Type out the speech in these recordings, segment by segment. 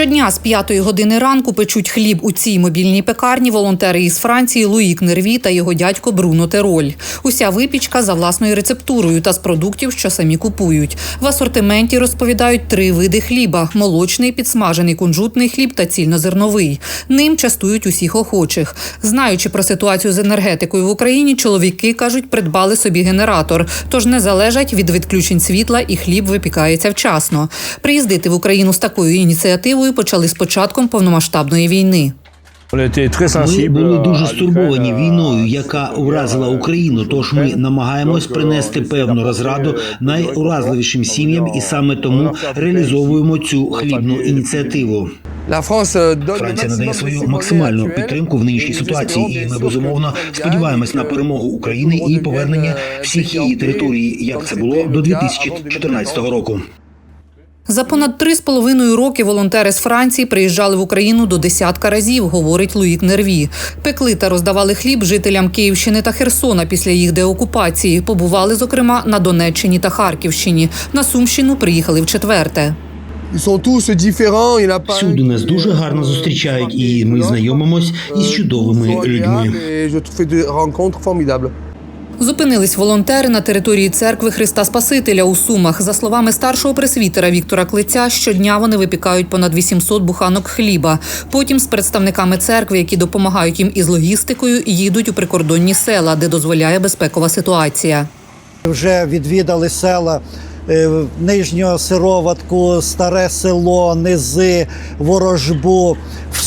Щодня з п'ятої години ранку печуть хліб у цій мобільній пекарні волонтери із Франції Луїк Нерві та його дядько Бруно Тероль. Уся випічка за власною рецептурою та з продуктів, що самі купують. В асортименті розповідають три види хліба: молочний, підсмажений кунжутний хліб та цільнозерновий. Ним частують усіх охочих. Знаючи про ситуацію з енергетикою в Україні, чоловіки кажуть, придбали собі генератор, тож не залежать від відключень світла і хліб випікається вчасно. Приїздити в Україну з такою ініціативою почали з початком повномасштабної війни. Ми були дуже стурбовані війною, яка уразила Україну. Тож ми намагаємось принести певну розраду найуразливішим сім'ям, і саме тому реалізовуємо цю хлібну ініціативу. Франція надає свою максимальну підтримку в нинішній ситуації, і ми безумовно сподіваємось на перемогу України і повернення всіх її територій, як це було до 2014 року. За понад три з половиною роки волонтери з Франції приїжджали в Україну до десятка разів, говорить Луїк Нерві. Пекли та роздавали хліб жителям Київщини та Херсона після їх деокупації. Побували, зокрема, на Донеччині та Харківщині. На Сумщину приїхали a pas Всюди нас дуже гарно зустрічають, і ми знайомимось із чудовими людьми. Зупинились волонтери на території церкви Христа Спасителя у Сумах. За словами старшого пресвітера Віктора Клиця, щодня вони випікають понад 800 буханок хліба. Потім з представниками церкви, які допомагають їм із логістикою, їдуть у прикордонні села, де дозволяє безпекова ситуація. Вже відвідали села е, Нижнього Сироватку, Старе Село, Низи, Ворожбу.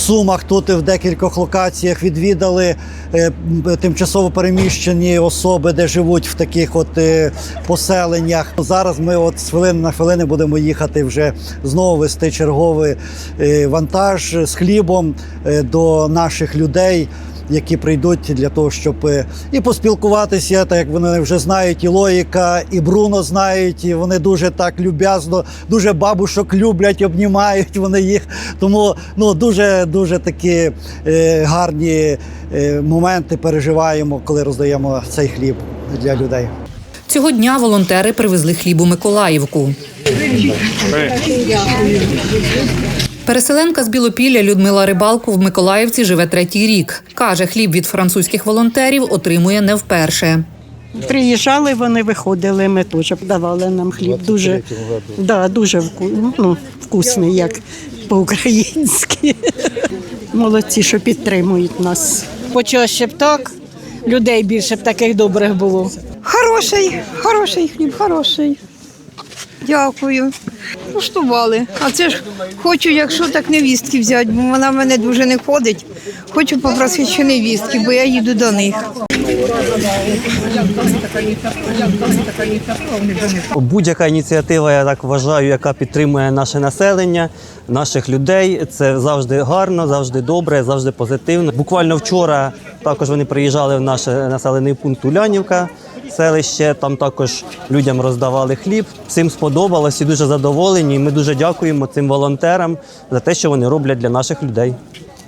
Сумах тут в декількох локаціях відвідали е, тимчасово переміщені особи, де живуть в таких от е, поселеннях. Зараз ми от з хвилини на хвилини будемо їхати вже знову вести черговий е, вантаж з хлібом е, до наших людей які прийдуть для того, щоб е, і поспілкуватися, так як вони вже знають, і логіка, і Бруно знають, і вони дуже так люб'язно, дуже бабушок люблять, обнімають вони їх. Тому ну дуже дуже такі е, гарні е, моменти переживаємо, коли роздаємо цей хліб для людей. Цього дня волонтери привезли хліб у Миколаївку. Переселенка з Білопілля Людмила Рибалко в Миколаївці живе третій рік. Каже, хліб від французьких волонтерів отримує не вперше. Приїжджали, вони виходили, ми теж давали нам хліб. Дуже, да, дуже вку, ну, вкусний, як по-українськи. Молодці, що підтримують нас. Почаще б так, людей більше б таких добрих було. Хороший, хороший хліб, хороший. Дякую. Куштували. А це ж хочу, якщо так невістки взяти, бо вона в мене дуже не ходить. Хочу попросити ще невістки, бо я їду до них. Будь-яка ініціатива, я так вважаю, яка підтримує наше населення, наших людей. Це завжди гарно, завжди добре, завжди позитивно. Буквально вчора також вони приїжджали в наш населений пункт Улянівка, селище. Там також людям роздавали хліб. Всім сподобалось і дуже задоволені. І Ми дуже дякуємо цим волонтерам за те, що вони роблять для наших людей.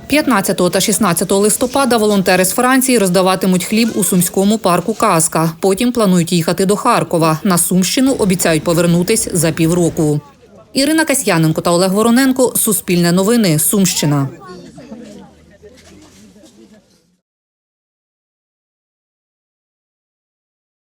15 та 16 листопада волонтери з Франції роздаватимуть хліб у сумському парку Казка. Потім планують їхати до Харкова. На Сумщину обіцяють повернутись за півроку. Ірина Касьяненко та Олег Вороненко Суспільне новини. Сумщина.